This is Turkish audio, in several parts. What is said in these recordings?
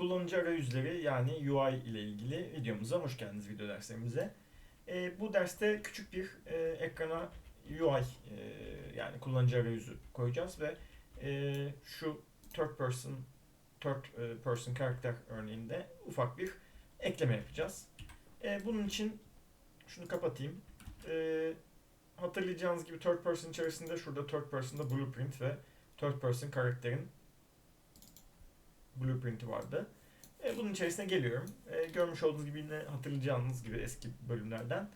kullanıcı arayüzleri yani UI ile ilgili videomuza hoş geldiniz video derslerimize. E, bu derste küçük bir e, ekrana UI e, yani kullanıcı arayüzü koyacağız ve e, şu third person third e, person karakter örneğinde ufak bir ekleme yapacağız. E, bunun için şunu kapatayım. E, hatırlayacağınız gibi third person içerisinde şurada third person'da blueprint ve third person karakterin blueprint'i vardı. E, bunun içerisine geliyorum. E, görmüş olduğunuz gibi yine hatırlayacağınız gibi eski bölümlerden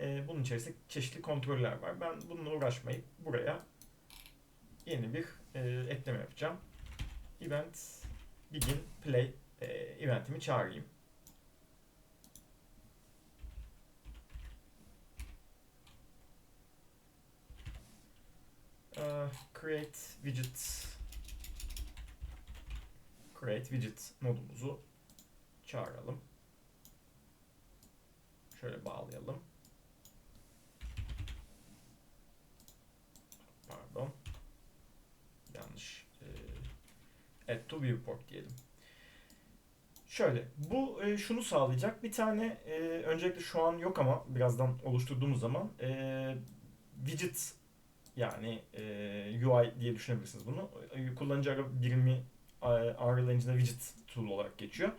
e, bunun içerisinde çeşitli kontroller var. Ben bununla uğraşmayıp buraya yeni bir e, ekleme yapacağım. Event begin play e, eventimi çağırayım. Uh, create widget create widget modumuzu çağıralım. Şöyle bağlayalım. Pardon. Yanlış. Ee, add to viewport diyelim. Şöyle, bu e, şunu sağlayacak. Bir tane e, öncelikle şu an yok ama birazdan oluşturduğumuz zaman e, widget yani e, UI diye düşünebilirsiniz bunu. E, kullanıcı ara birimi Unreal Engine'de widget tool olarak geçiyor.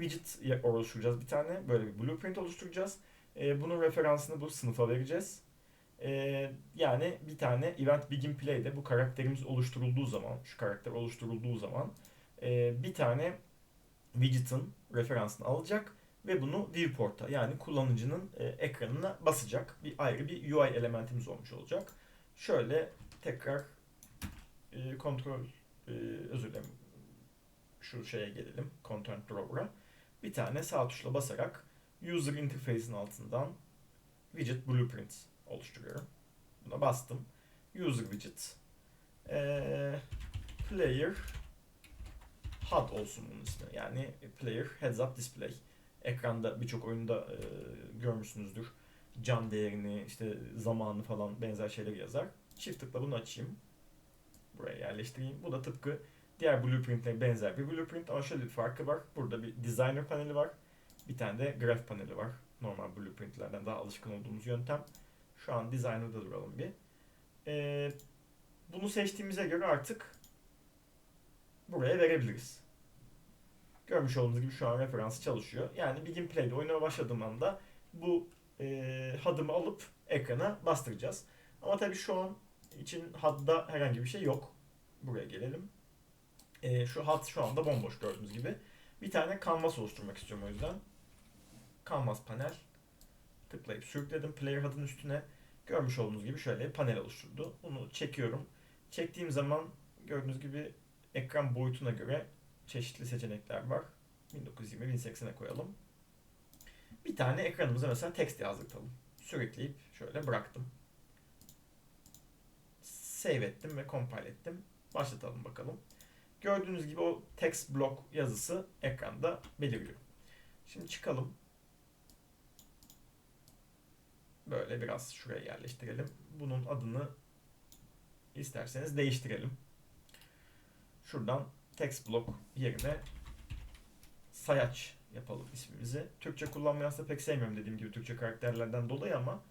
Widget oluşturacağız bir tane. Böyle bir blueprint oluşturacağız. E, bunun referansını bu sınıfa vereceğiz. E, yani bir tane event begin play'de bu karakterimiz oluşturulduğu zaman, şu karakter oluşturulduğu zaman e, bir tane widget'ın referansını alacak ve bunu viewport'a yani kullanıcının e, ekranına basacak. Bir ayrı bir UI elementimiz olmuş olacak. Şöyle tekrar e, kontrol e, özür dilerim şu şeye gelelim. Content Drawer'a. Bir tane sağ tuşla basarak User Interface'in altından Widget Blueprint oluşturuyorum. Buna bastım. User Widget. Ee, player HUD olsun bunun ismi. Yani Player Heads Up Display. Ekranda birçok oyunda e, görmüşsünüzdür. Can değerini, işte zamanı falan benzer şeyler yazar. Çift tıkla bunu açayım. Buraya yerleştireyim. Bu da tıpkı diğer blueprint'e benzer bir blueprint ama şöyle bir farkı var. Burada bir designer paneli var. Bir tane de graph paneli var. Normal blueprint'lerden daha alışkın olduğumuz yöntem. Şu an designer'da duralım bir. Ee, bunu seçtiğimize göre artık buraya verebiliriz. Görmüş olduğunuz gibi şu an referansı çalışıyor. Yani Begin Play'de oynamaya başladığım anda bu e, HUD'ımı alıp ekrana bastıracağız. Ama tabii şu an için HUD'da herhangi bir şey yok. Buraya gelelim. E, şu HUD şu anda bomboş gördüğünüz gibi. Bir tane canvas oluşturmak istiyorum o yüzden. Canvas panel. Tıklayıp sürükledim. Player HUD'ın üstüne görmüş olduğunuz gibi şöyle bir panel oluşturdu. Bunu çekiyorum. Çektiğim zaman gördüğünüz gibi ekran boyutuna göre çeşitli seçenekler var. 1920 1080'e koyalım. Bir tane ekranımıza mesela text yazdırtalım. Sürükleyip şöyle bıraktım. Save ettim ve compile ettim. Başlatalım bakalım. Gördüğünüz gibi o text block yazısı ekranda beliriyor. Şimdi çıkalım. Böyle biraz şuraya yerleştirelim. Bunun adını isterseniz değiştirelim. Şuradan text block yerine sayaç yapalım ismimizi. Türkçe kullanmayı aslında pek sevmiyorum dediğim gibi Türkçe karakterlerden dolayı ama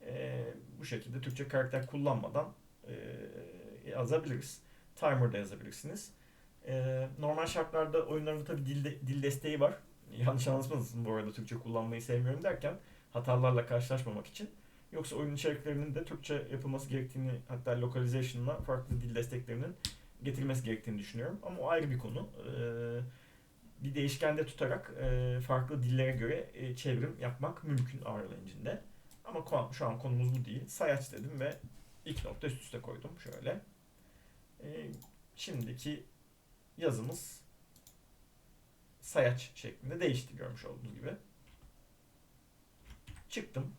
e, bu şekilde Türkçe karakter kullanmadan e, yazabiliriz. Timer'da yazabilirsiniz. E, normal şartlarda oyunlarda tabi dil, dil desteği var. Yanlış anlaşılmasın bu arada Türkçe kullanmayı sevmiyorum derken hatalarla karşılaşmamak için. Yoksa oyun içeriklerinin de Türkçe yapılması gerektiğini hatta localization'la farklı dil desteklerinin getirilmesi gerektiğini düşünüyorum. Ama o ayrı bir konu. Ee, bir değişkende tutarak e, farklı dillere göre e, çevrim yapmak mümkün Unreal Engine'de. Ama şu an konumuz bu değil. Sayaç dedim ve iki nokta üst üste koydum şöyle. E, şimdiki yazımız sayaç şeklinde değişti görmüş olduğunuz gibi. Çıktım.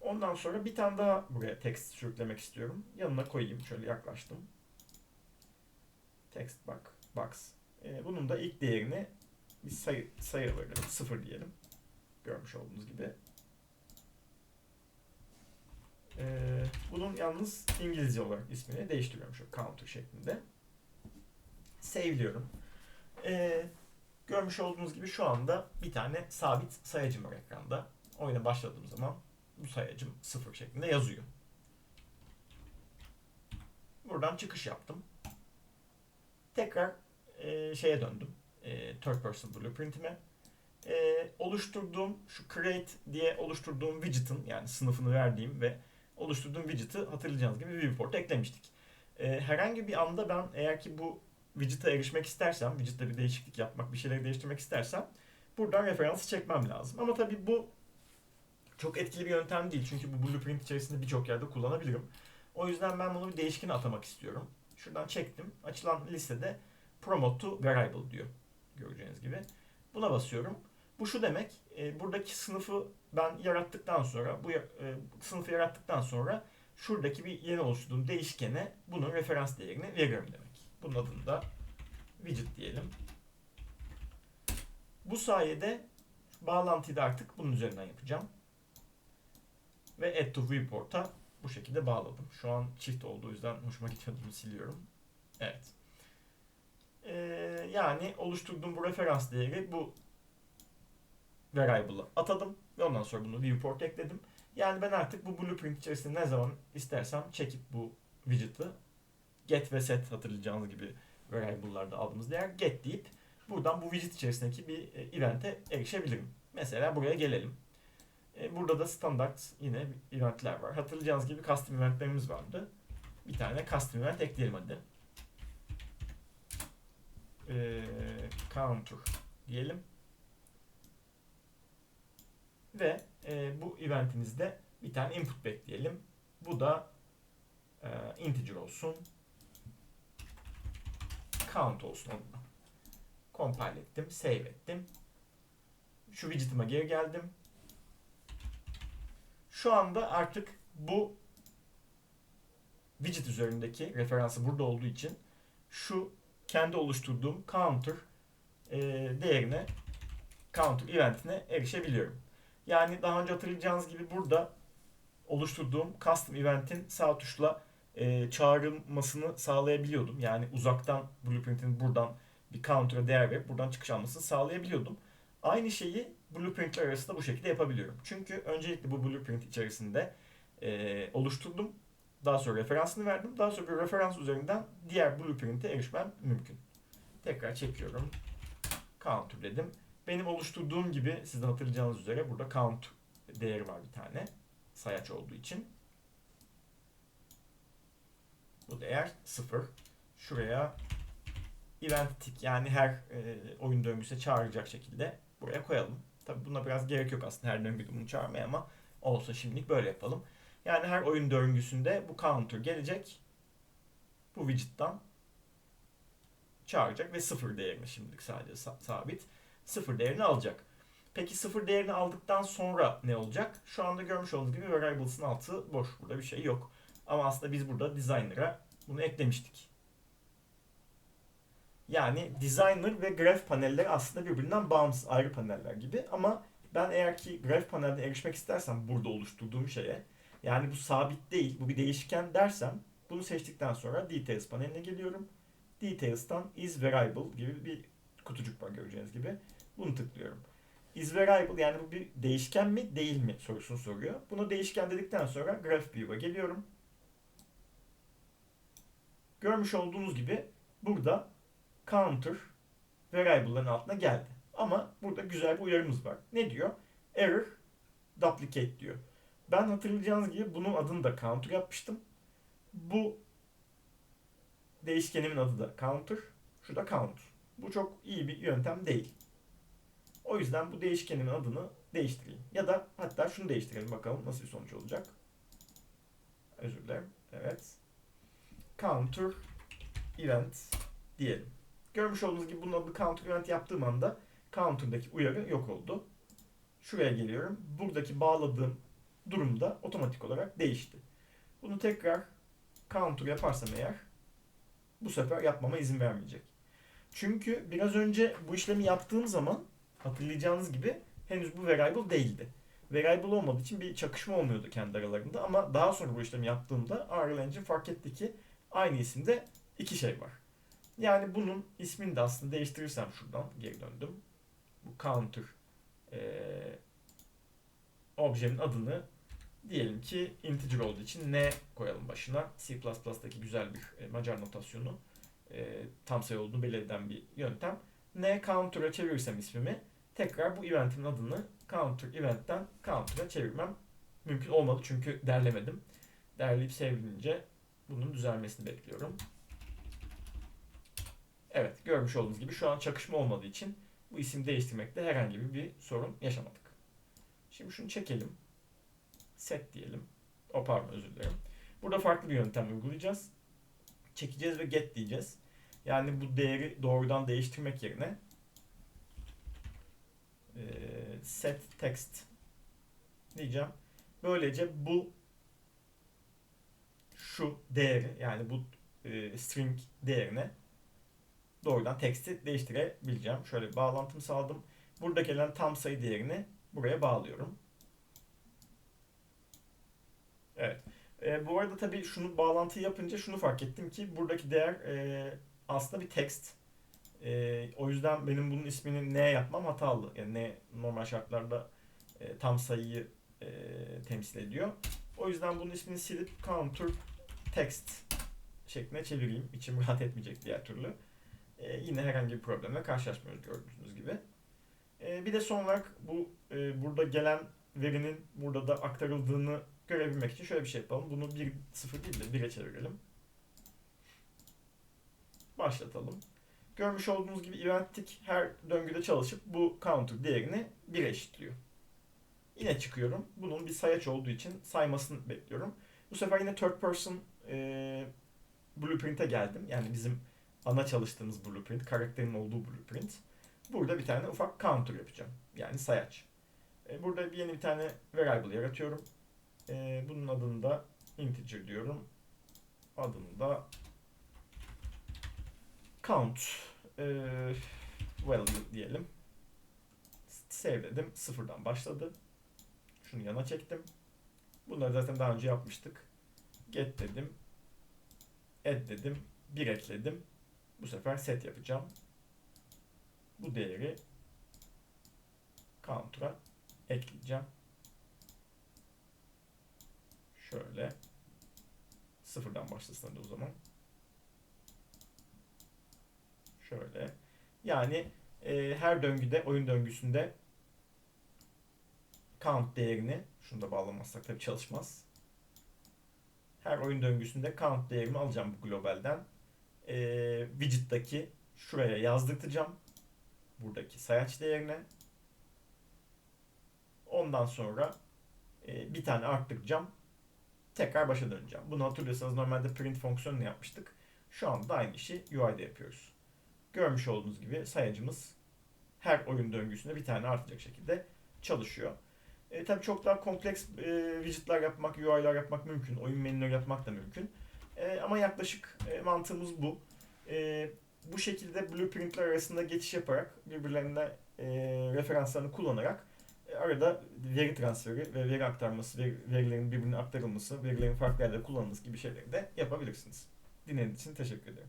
Ondan sonra bir tane daha buraya text sürüklemek istiyorum. Yanına koyayım. Şöyle yaklaştım. Text box. box. Ee, bunun da ilk değerini bir sayı, sayı verelim. Sıfır diyelim. Görmüş olduğunuz gibi. Ee, bunun yalnız İngilizce olarak ismini değiştiriyorum şu counter şeklinde. Save'liyorum. Ee, Görmüş olduğunuz gibi şu anda bir tane sabit sayacım var ekranda. Oyuna başladığım zaman bu sayacım sıfır şeklinde yazıyor. Buradan çıkış yaptım. Tekrar e, şeye döndüm. E, third person blueprint'ime. E, oluşturduğum şu create diye oluşturduğum widget'ın yani sınıfını verdiğim ve oluşturduğum widget'ı hatırlayacağınız gibi viewport'a eklemiştik. E, herhangi bir anda ben eğer ki bu widget'a erişmek istersem, widget'te bir değişiklik yapmak, bir şeyleri değiştirmek istersem buradan referansı çekmem lazım. Ama tabii bu çok etkili bir yöntem değil. Çünkü bu blueprint içerisinde birçok yerde kullanabilirim. O yüzden ben bunu bir değişkene atamak istiyorum. Şuradan çektim. Açılan listede promote to variable diyor. Göreceğiniz gibi. Buna basıyorum. Bu şu demek. e, buradaki sınıfı ben yarattıktan sonra, bu e, sınıfı yarattıktan sonra şuradaki bir yeni oluşturduğum değişkene bunun referans değerini veriyorum demek. Bunun adını da widget diyelim. Bu sayede bağlantıyı da artık bunun üzerinden yapacağım. Ve add to viewport'a bu şekilde bağladım. Şu an çift olduğu yüzden hoşuma gitmedi siliyorum. Evet. Ee, yani oluşturduğum bu referans değeri bu variable'a atadım ve ondan sonra bunu viewport ekledim. Yani ben artık bu blueprint içerisinde ne zaman istersem çekip bu widget'ı get ve set hatırlayacağınız gibi variable'larda aldığımız değer get deyip buradan bu widget içerisindeki bir e, event'e erişebilirim. Mesela buraya gelelim. E, Burada da standart yine eventler var. Hatırlayacağınız gibi custom eventlerimiz vardı. Bir tane custom event ekleyelim hadi. Ee, counter diyelim. Ve e, bu eventimizde bir tane input bekleyelim. Bu da e, integer olsun. Count olsun onunla. Compile ettim, save ettim. Şu widget'ıma geri geldim. Şu anda artık bu widget üzerindeki referansı burada olduğu için şu kendi oluşturduğum counter e, değerine counter eventine erişebiliyorum. Yani daha önce hatırlayacağınız gibi burada oluşturduğum custom event'in sağ tuşla e, çağrılmasını sağlayabiliyordum. Yani uzaktan blueprint'in buradan bir counter'a değer verip buradan çıkış almasını sağlayabiliyordum. Aynı şeyi blueprint'ler arasında bu şekilde yapabiliyorum. Çünkü öncelikle bu blueprint içerisinde e, oluşturdum. Daha sonra referansını verdim. Daha sonra bir referans üzerinden diğer blueprint'e erişmem mümkün. Tekrar çekiyorum. Counter dedim. Benim oluşturduğum gibi sizin hatırlayacağınız üzere burada count değeri var bir tane. Sayaç olduğu için. Bu değer 0. Şuraya event tick yani her e, oyun döngüsüne çağıracak şekilde buraya koyalım. Tabi buna biraz gerek yok aslında her döngüde bunu çağırmaya ama olsa şimdilik böyle yapalım. Yani her oyun döngüsünde bu counter gelecek. Bu widget'tan çağıracak ve sıfır değerini şimdilik sadece sa- sabit. Sıfır değerini alacak. Peki sıfır değerini aldıktan sonra ne olacak? Şu anda görmüş olduğunuz gibi variables'ın altı boş. Burada bir şey yok. Ama aslında biz burada designer'a bunu eklemiştik. Yani designer ve graph panelleri aslında birbirinden bağımsız ayrı paneller gibi ama ben eğer ki graph panelden erişmek istersem burada oluşturduğum şeye yani bu sabit değil bu bir değişken dersem bunu seçtikten sonra details paneline geliyorum. Details'tan is variable gibi bir kutucuk var göreceğiniz gibi. Bunu tıklıyorum. Is variable yani bu bir değişken mi değil mi sorusunu soruyor. Bunu değişken dedikten sonra graph view'a geliyorum. Görmüş olduğunuz gibi burada counter variable'ların altına geldi. Ama burada güzel bir uyarımız var. Ne diyor? Error duplicate diyor. Ben hatırlayacağınız gibi bunun adını da counter yapmıştım. Bu değişkenimin adı da counter. Şu da count. Bu çok iyi bir yöntem değil. O yüzden bu değişkenimin adını değiştireyim. Ya da hatta şunu değiştirelim bakalım nasıl bir sonuç olacak. Özür dilerim. Evet. Counter event diyelim. Görmüş olduğunuz gibi bunun adı counter event yaptığım anda counter'daki uyarı yok oldu. Şuraya geliyorum. Buradaki bağladığım durumda otomatik olarak değişti. Bunu tekrar counter yaparsam eğer bu sefer yapmama izin vermeyecek. Çünkü biraz önce bu işlemi yaptığım zaman hatırlayacağınız gibi henüz bu variable değildi. Variable olmadığı için bir çakışma olmuyordu kendi aralarında ama daha sonra bu işlemi yaptığımda Unreal Engine fark etti ki aynı isimde iki şey var. Yani bunun ismini de aslında değiştirirsem şuradan geri döndüm. Bu counter eee objenin adını diyelim ki integer olduğu için n koyalım başına. C++'daki güzel bir e, Macar notasyonu e, tam sayı olduğunu belirten bir yöntem. N counter'a çevirirsem ismimi tekrar bu eventin adını counter event'ten counter'a çevirmem mümkün olmadı çünkü derlemedim. Derleyip sevdiğince bunun düzelmesini bekliyorum. Evet görmüş olduğunuz gibi şu an çakışma olmadığı için bu isim değiştirmekte herhangi bir sorun yaşamadık. Şimdi şunu çekelim. Set diyelim. O pardon özür dilerim. Burada farklı bir yöntem uygulayacağız. Çekeceğiz ve get diyeceğiz. Yani bu değeri doğrudan değiştirmek yerine set text diyeceğim. Böylece bu şu değeri yani bu e, string değerine doğrudan text'i değiştirebileceğim. Şöyle bir bağlantımı sağladım. Burada gelen tam sayı değerini buraya bağlıyorum. Evet. E, bu arada tabii şunu bağlantıyı yapınca şunu fark ettim ki buradaki değer e, aslında bir text. E, o yüzden benim bunun ismini ne yapmam hatalı. Yani ne normal şartlarda e, tam sayıyı e, temsil ediyor. O yüzden bunun ismini silip counter text şeklinde çevireyim. İçim rahat etmeyecek diğer türlü. E, yine herhangi bir problemle karşılaşmıyoruz gördüğünüz gibi. E, bir de son olarak bu e, burada gelen verinin burada da aktarıldığını görebilmek için şöyle bir şey yapalım. Bunu 1 0 değil de 1'e çevirelim. Başlatalım. Görmüş olduğunuz gibi eventik her döngüde çalışıp bu counter değerini 1'e eşitliyor. Yine çıkıyorum. Bunun bir sayaç olduğu için saymasını bekliyorum. Bu sefer yine third person e, blueprint'e geldim. Yani bizim ana çalıştığımız blueprint, karakterin olduğu blueprint. Burada bir tane ufak counter yapacağım. Yani sayaç. E, burada yeni bir tane variable yaratıyorum. E, bunun adını da integer diyorum. Adını da count e, value diyelim. Save dedim. Sıfırdan başladı. Şunu yana çektim. Bunları zaten daha önce yapmıştık. Get dedim. Add dedim. Bir ekledim. Bu sefer set yapacağım. Bu değeri counter'a ekleyeceğim. Şöyle sıfırdan başlasın hadi o zaman. Şöyle. Yani e, her döngüde, oyun döngüsünde count değerini, şunu da bağlamazsak tabii çalışmaz. Her oyun döngüsünde count değerimi alacağım bu globalden. E, widget'taki şuraya yazdırtacağım. Buradaki sayaç değerine. Ondan sonra e, bir tane arttıracağım. Tekrar başa döneceğim. Bunu hatırlıyorsanız normalde print fonksiyonunu yapmıştık. Şu anda da aynı işi UI'de yapıyoruz. Görmüş olduğunuz gibi sayacımız her oyun döngüsünde bir tane artacak şekilde çalışıyor. E, tabii çok daha kompleks e, widgetler yapmak, UI'lar yapmak mümkün. Oyun menüleri yapmak da mümkün. E, ama yaklaşık e, mantığımız bu. E, bu şekilde blueprintler arasında geçiş yaparak birbirlerine e, referanslarını kullanarak e, arada veri transferi ve veri aktarması, veri, verilerin birbirine aktarılması, verilerin farklı yerde kullanılması gibi şeyleri de yapabilirsiniz. Dinlediğiniz için teşekkür ederim.